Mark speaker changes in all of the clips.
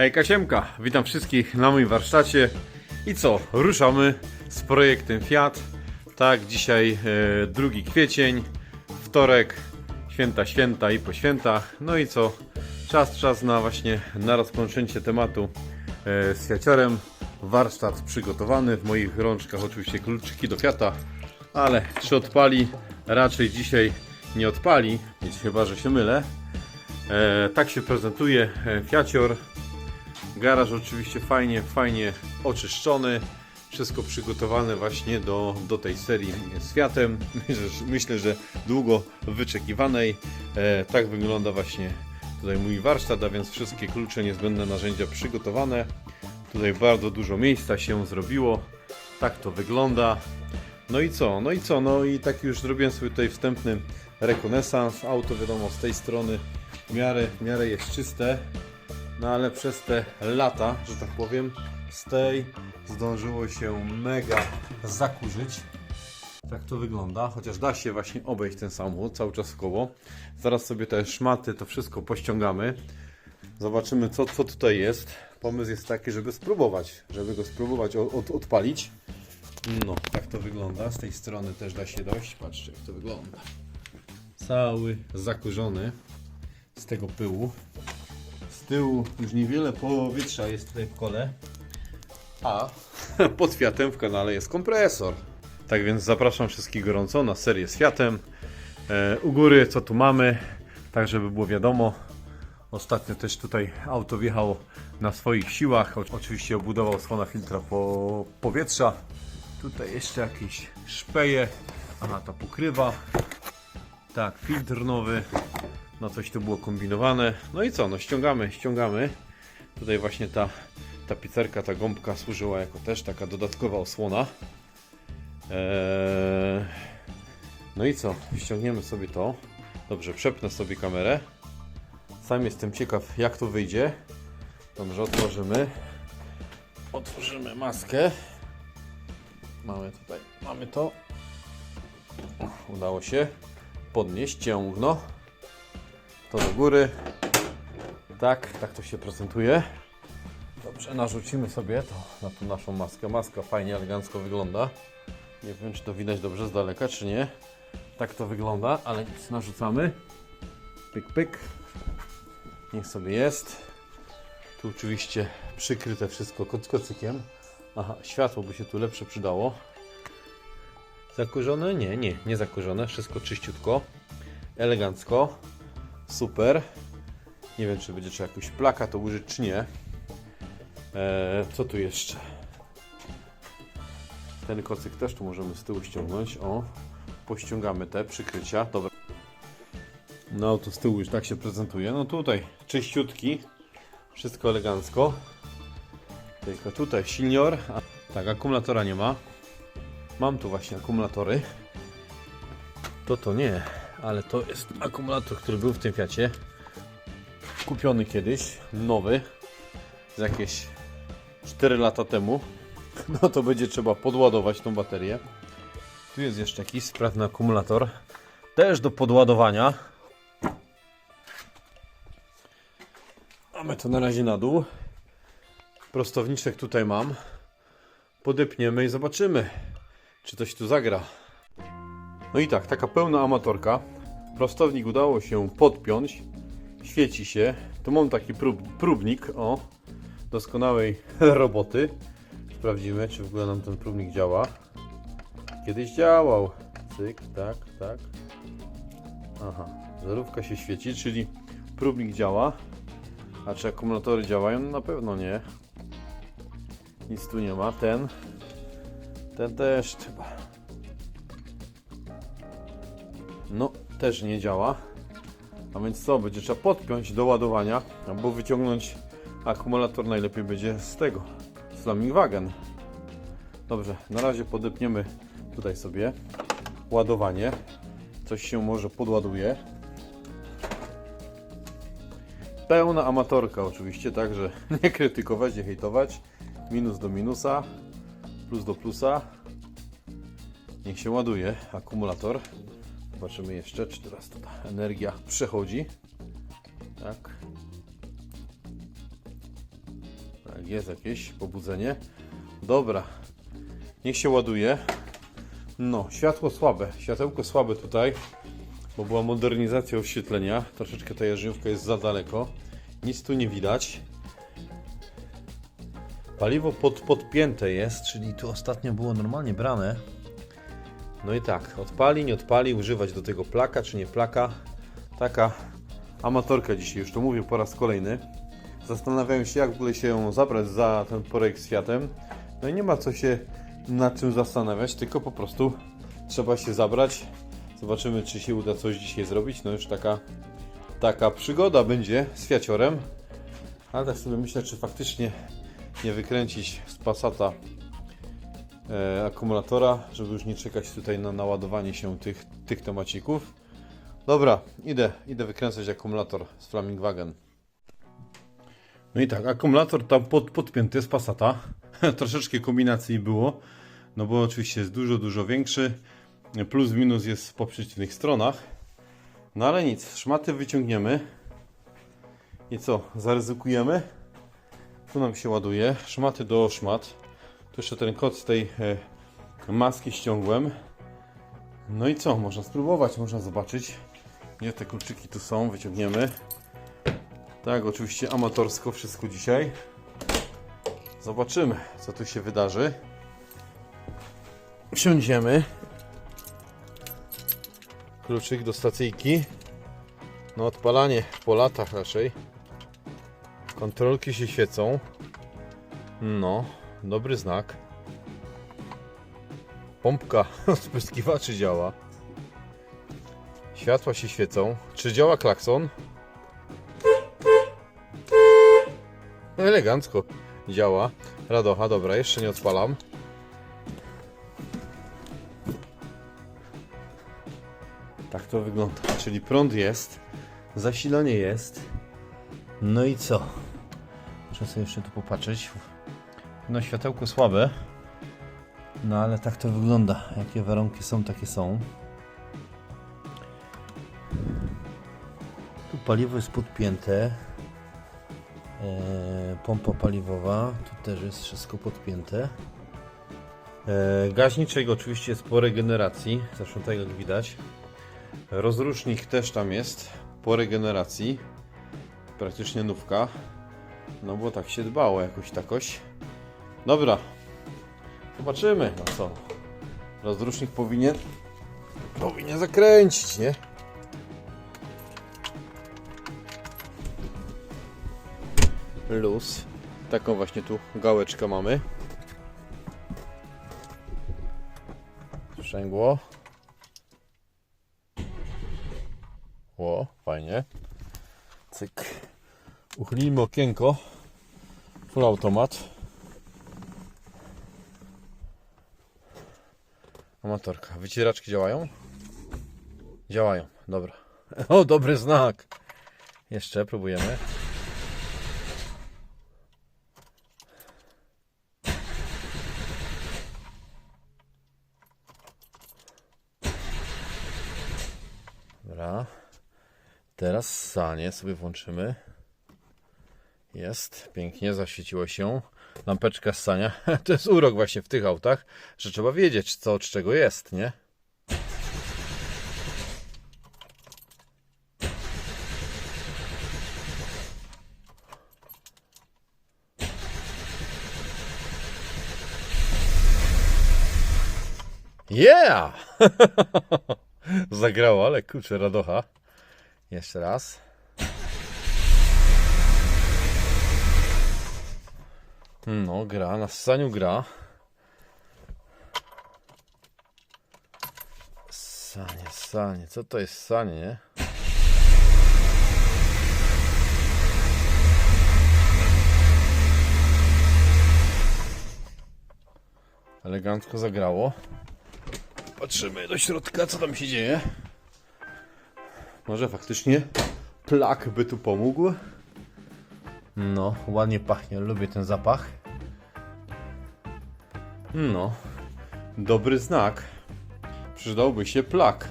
Speaker 1: Hej Kasiemka, witam wszystkich na moim warsztacie. I co, ruszamy z projektem Fiat. Tak, dzisiaj e, 2 kwiecień, wtorek, święta, święta i po świętach. No i co, czas, czas na właśnie na rozpoczęcie tematu e, z Fiaciorem. Warsztat przygotowany, w moich rączkach oczywiście kluczyki do Fiata, ale czy odpali? Raczej dzisiaj nie odpali, więc chyba, że się mylę. E, tak się prezentuje e, Fiacior. Garaż oczywiście fajnie, fajnie oczyszczony. Wszystko przygotowane właśnie do, do tej serii z Fiatem. Myślę, że- myślę, że długo wyczekiwanej. E, tak wygląda właśnie tutaj mój warsztat, a więc wszystkie klucze, niezbędne narzędzia przygotowane. Tutaj bardzo dużo miejsca się zrobiło. Tak to wygląda. No i co? No i co? No i tak już zrobiłem sobie tutaj wstępny rekonesans. Auto wiadomo z tej strony w miarę, w miarę jest czyste. No ale przez te lata, że tak powiem, z tej zdążyło się mega zakurzyć. Tak to wygląda, chociaż da się właśnie obejść ten samochód cały czas w koło. Zaraz sobie te szmaty, to wszystko pościągamy. Zobaczymy co, co tutaj jest. Pomysł jest taki, żeby spróbować, żeby go spróbować od, od, odpalić. No, tak to wygląda. Z tej strony też da się dojść. Patrzcie, jak to wygląda. Cały zakurzony z tego pyłu. Tyłu już niewiele powietrza jest tutaj w kole. A pod Fiatem w kanale jest kompresor. Tak więc zapraszam wszystkich gorąco na serię z Fiatem. E, u góry co tu mamy, tak żeby było wiadomo. Ostatnio też tutaj auto wjechało na swoich siłach. Oczywiście obudował słona filtra po powietrza. Tutaj jeszcze jakieś szpeje. Aha, ta pokrywa. Tak, filtr nowy. No coś tu było kombinowane. No i co, no ściągamy, ściągamy. Tutaj właśnie ta, ta pizzerka, ta gąbka służyła jako też taka dodatkowa osłona. Eee... No i co, ściągniemy sobie to. Dobrze, przepnę sobie kamerę. Sam jestem ciekaw jak to wyjdzie. Dobrze, otworzymy. Otworzymy maskę. Mamy tutaj, mamy to. Udało się podnieść, ciągno to do góry. Tak, tak to się prezentuje. Dobrze, narzucimy sobie to na tą naszą maskę. Maska fajnie, elegancko wygląda. Nie wiem, czy to widać dobrze z daleka, czy nie. Tak to wygląda, ale nic, narzucamy. Pyk, pyk. Niech sobie jest. Tu oczywiście przykryte wszystko koc- kocykiem. Aha, światło by się tu lepsze przydało. Zakurzone? Nie, nie, nie zakurzone. Wszystko czyściutko. Elegancko. Super. Nie wiem, czy będzie trzeba jakąś plakat użyć, czy nie. Eee, co tu jeszcze? Ten kocyk też tu możemy z tyłu ściągnąć. O, pościągamy te przykrycia. Dobra. No to z tyłu już tak się prezentuje. No tutaj czyściutki. Wszystko elegancko. Tylko tutaj silnior. A, tak, akumulatora nie ma. Mam tu właśnie akumulatory. To to nie, ale to jest akumulator, który był w tym Fiacie. Kupiony kiedyś, nowy, z jakieś 4 lata temu. No to będzie trzeba podładować tą baterię. Tu jest jeszcze jakiś sprawny akumulator. Też do podładowania. Mamy to na razie na dół. Prostowniczek tutaj mam. Podepniemy i zobaczymy, czy coś tu zagra. No i tak, taka pełna amatorka. Prostownik udało się podpiąć. Świeci się. Tu mam taki prób, próbnik, o, doskonałej roboty. Sprawdzimy, czy w ogóle nam ten próbnik działa. Kiedyś działał. Cyk, tak, tak. Aha, zerówka się świeci, czyli próbnik działa. A czy akumulatory działają? No Na pewno nie. Nic tu nie ma. Ten. Ten też chyba. No, też nie działa. A więc co? Będzie trzeba podpiąć do ładowania, albo wyciągnąć akumulator najlepiej będzie z tego, z Wagen. Dobrze, na razie podepniemy tutaj sobie ładowanie. Coś się może podładuje. Pełna amatorka oczywiście, także nie krytykować, nie hejtować. Minus do minusa, plus do plusa. Niech się ładuje akumulator. Zobaczymy jeszcze, czy teraz ta energia przechodzi. Tak. jest jakieś pobudzenie. Dobra, niech się ładuje. No, światło słabe, światełko słabe tutaj, bo była modernizacja oświetlenia. Troszeczkę ta jarzynówka jest za daleko. Nic tu nie widać. Paliwo pod, podpięte jest, czyli tu ostatnio było normalnie brane. No i tak, odpali, nie odpali, używać do tego plaka czy nie plaka. Taka amatorka dzisiaj, już to mówię po raz kolejny. Zastanawiałem się, jak w ogóle się zabrać za ten projekt z. No i nie ma co się nad czym zastanawiać, tylko po prostu trzeba się zabrać. Zobaczymy, czy się uda coś dzisiaj zrobić. No już taka, taka przygoda będzie z Fiaciorem. Ale tak sobie myślę, czy faktycznie nie wykręcić z Passata e, akumulatora, żeby już nie czekać tutaj na naładowanie się tych, tych temacików. Dobra, idę, idę wykręcać akumulator z Flamingwagen. No i tak, akumulator tam pod, podpięty z Passata. Troszeczkę kombinacji było, no bo oczywiście jest dużo, dużo większy. Plus, minus jest po przeciwnych stronach. No ale nic, szmaty wyciągniemy. I co, zaryzykujemy? Tu nam się ładuje. Szmaty do szmat. Tu jeszcze ten kod z tej e, maski ściągłem. No i co? Można spróbować, można zobaczyć. Gdzie te kluczyki tu są? Wyciągniemy. Tak, oczywiście amatorsko wszystko dzisiaj. Zobaczymy, co tu się wydarzy. Wsiądziemy. Kluczyk do stacyjki. No odpalanie po latach raczej. Kontrolki się świecą. No, dobry znak. Pompka spryskiwaczy działa. Światła się świecą. Czy działa klakson? Elegancko działa. Radocha, dobra, jeszcze nie odpalam. Tak to wygląda. Czyli prąd jest, zasilanie jest. No i co? Muszę sobie jeszcze tu popatrzeć. No światełko słabe. No ale tak to wygląda. Jakie warunki są, takie są. Tu paliwo jest podpięte. Eee, pompa paliwowa. Tu też jest wszystko podpięte. Eee, gaźniczek oczywiście jest po regeneracji. Zresztą tak jak widać. Rozrusznik też tam jest po regeneracji. Praktycznie nówka. No bo tak się dbało jakoś takoś. Dobra. Zobaczymy. No co? Rozrusznik powinien powinien zakręcić, nie? Luz. Taką właśnie tu gałeczkę mamy. Sprzęgło. Ło, fajnie. Cyk. Uchylimy okienko. Full automat. Amatorka. Wycieraczki działają? Działają. Dobra. O, dobry znak. Jeszcze próbujemy. Dobra. Teraz sanie sobie włączymy. Jest, pięknie, zaświeciło się. Lampeczka ssania. To jest urok właśnie w tych autach, że trzeba wiedzieć co od czego jest, nie? Yeah! Zagrało, ale kurczę, radocha. Jeszcze raz. No, gra, na ssaniu gra. Sanie, sanie, co to jest sanie, nie? Elegancko zagrało. Patrzymy do środka, co tam się dzieje. Może faktycznie plak by tu pomógł. No, ładnie pachnie, lubię ten zapach. No, dobry znak. Przydałby się plak.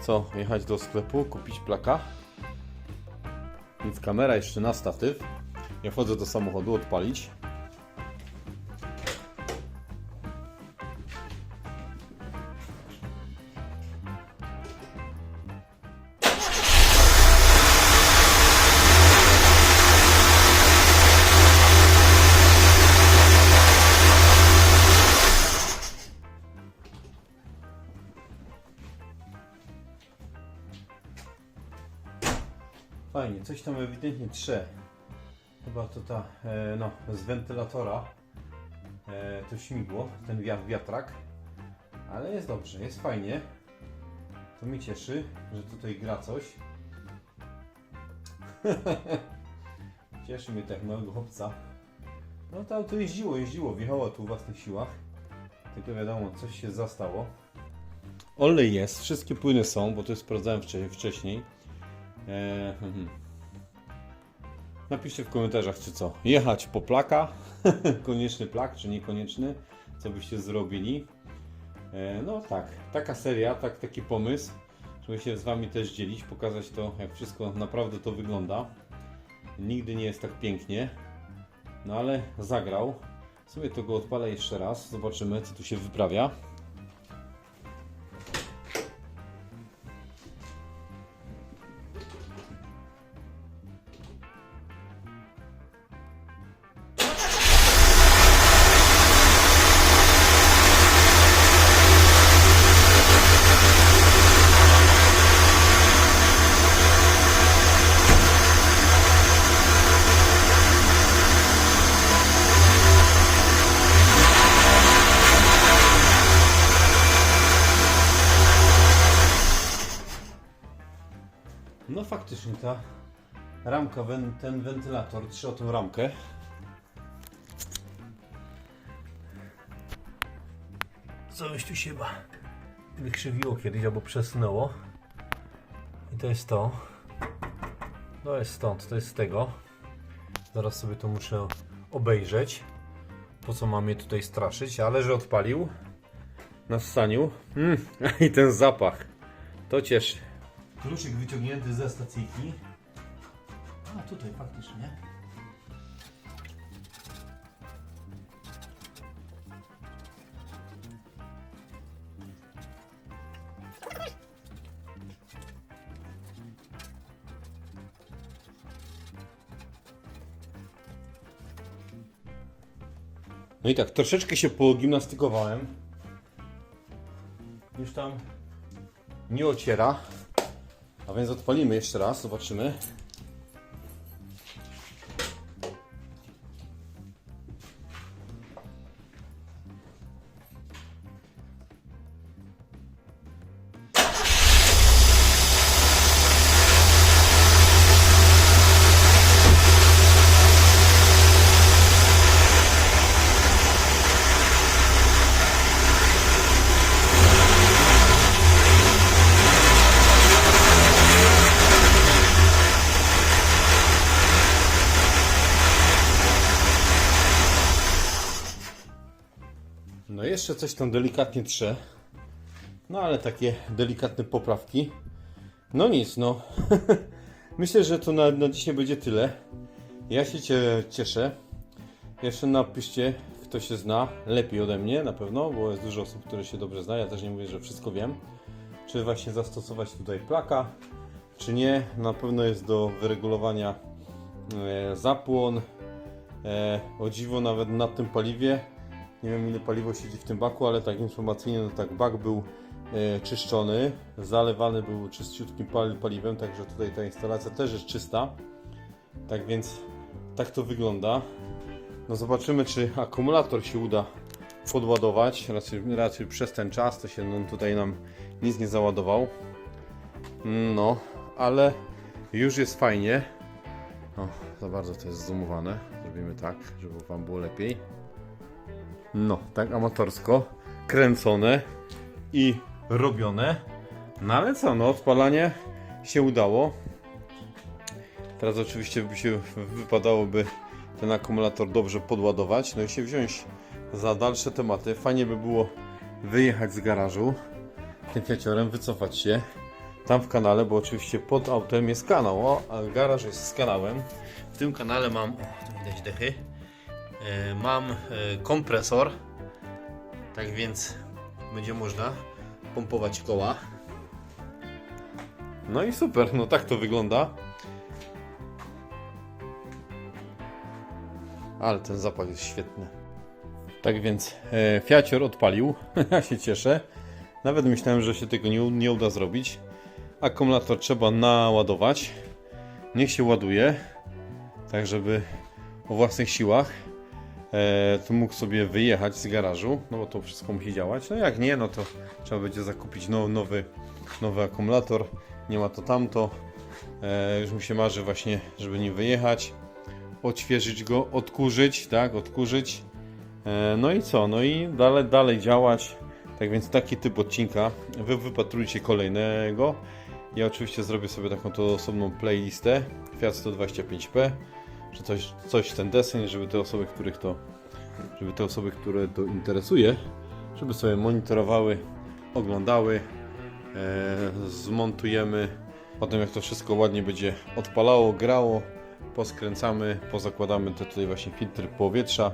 Speaker 1: Co, jechać do sklepu, kupić plaka? Więc kamera jeszcze na statyw. Ja wchodzę do samochodu, odpalić. Fajnie, coś tam ewidentnie trze. Chyba to ta, e, no, z wentylatora e, to śmigło, ten wiatr, wiatrak. Ale jest dobrze, jest fajnie. To mnie cieszy, że tutaj gra coś. cieszy mnie tak małego chłopca. No to auto jeździło, jeździło, wjechało tu w własnych siłach. Tylko wiadomo, coś się zastało. Olej jest, wszystkie płyny są, bo to sprawdzałem wcześniej. Mhm. Napiszcie w komentarzach, czy co. Jechać po plaka, konieczny plak, czy niekonieczny, co byście zrobili. E, no tak, taka seria, tak, taki pomysł, żeby się z Wami też dzielić, pokazać to, jak wszystko naprawdę to wygląda. Nigdy nie jest tak pięknie, no ale zagrał. Sobie to go odpalę jeszcze raz, zobaczymy, co tu się wyprawia. Ramka, ten wentylator, trzy o tą ramkę. Coś tu się chyba wykrzywiło kiedyś albo przesunęło. I to jest to. To jest stąd, to jest z tego. Zaraz sobie to muszę obejrzeć. Po co mam je tutaj straszyć, ale że odpalił na ssaniu. Mm, I ten zapach. To cieszy. Kluczyk wyciągnięty ze stacyjki. Tutaj faktycznie. No i tak, troszeczkę się pogimnastykowałem. Już tam nie ociera. A więc odpalimy jeszcze raz, zobaczymy. Jeszcze coś tam delikatnie trze. No ale takie delikatne poprawki. No nic, no. Myślę, że to na, na dzisiaj będzie tyle. Ja się cie, cieszę. Jeszcze napiszcie, kto się zna lepiej ode mnie na pewno, bo jest dużo osób, które się dobrze zna. Ja też nie mówię, że wszystko wiem. Czy właśnie zastosować tutaj plaka, czy nie. Na pewno jest do wyregulowania e, zapłon. E, o dziwo nawet na tym paliwie nie wiem ile paliwo siedzi w tym baku, ale tak informacyjnie, no tak, bak był e, czyszczony, zalewany był czyściutkim pal paliwem, także tutaj ta instalacja też jest czysta. Tak więc tak to wygląda. No zobaczymy, czy akumulator się uda podładować. Raczej, raczej przez ten czas to się no, tutaj nam nic nie załadował. No, ale już jest fajnie. O, za bardzo to jest zoomowane. Zrobimy tak, żeby Wam było lepiej. No, tak amatorsko, kręcone i robione. No ale co, no odpalanie się udało. Teraz oczywiście by się wypadałoby ten akumulator dobrze podładować, no i się wziąć za dalsze tematy. Fajnie by było wyjechać z garażu tym fiaciorem, wycofać się tam w kanale, bo oczywiście pod autem jest kanał, o, a garaż jest z kanałem. W tym kanale mam, o, tu widać dechy, mam e, kompresor, tak więc będzie można pompować koła. No i super, no tak to wygląda. Ale ten zapach jest świetny. Tak więc e, Fiacior odpalił, ja się cieszę. Nawet myślałem, że się tego nie, nie uda zrobić. Akumulator trzeba naładować. niech się ładuje, tak żeby o własnych siłach e, to mógł sobie wyjechać z garażu, no bo to wszystko musi działać. No jak nie, no to trzeba będzie zakupić now, nowy, nowy akumulator. Nie ma to tamto. E, już mi się marzy właśnie, żeby nim wyjechać, odświeżyć go, odkurzyć, tak, odkurzyć. E, no i co? No i dalej, dalej działać. Tak więc taki typ odcinka. Wy wypatrujcie kolejnego. Ja oczywiście zrobię sobie taką to osobną playlistę Fiat 125P, czy coś, coś ten deseń, żeby te osoby, których to, żeby te osoby, które to interesuje, żeby sobie monitorowały, oglądały, e, zmontujemy. Potem jak to wszystko ładnie będzie odpalało, grało, poskręcamy, pozakładamy te tutaj właśnie filtry powietrza.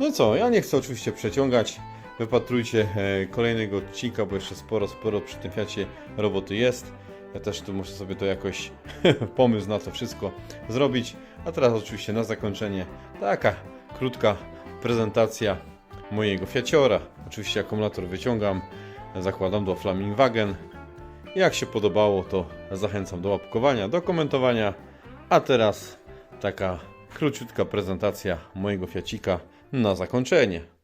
Speaker 1: No co, ja nie chcę oczywiście przeciągać. Wypatrujcie e, kolejnego odcinka, bo jeszcze sporo, sporo przy tym Fiacie roboty jest. Ja też tu muszę sobie to jakoś pomysł na to wszystko zrobić. A teraz oczywiście na zakończenie taka krótka prezentacja mojego Fiaciora. Oczywiście akumulator wyciągam, zakładam do Flamingwagen. Jak się podobało, to zachęcam do łapkowania, do komentowania. A teraz taka króciutka prezentacja mojego Fiacika na zakończenie.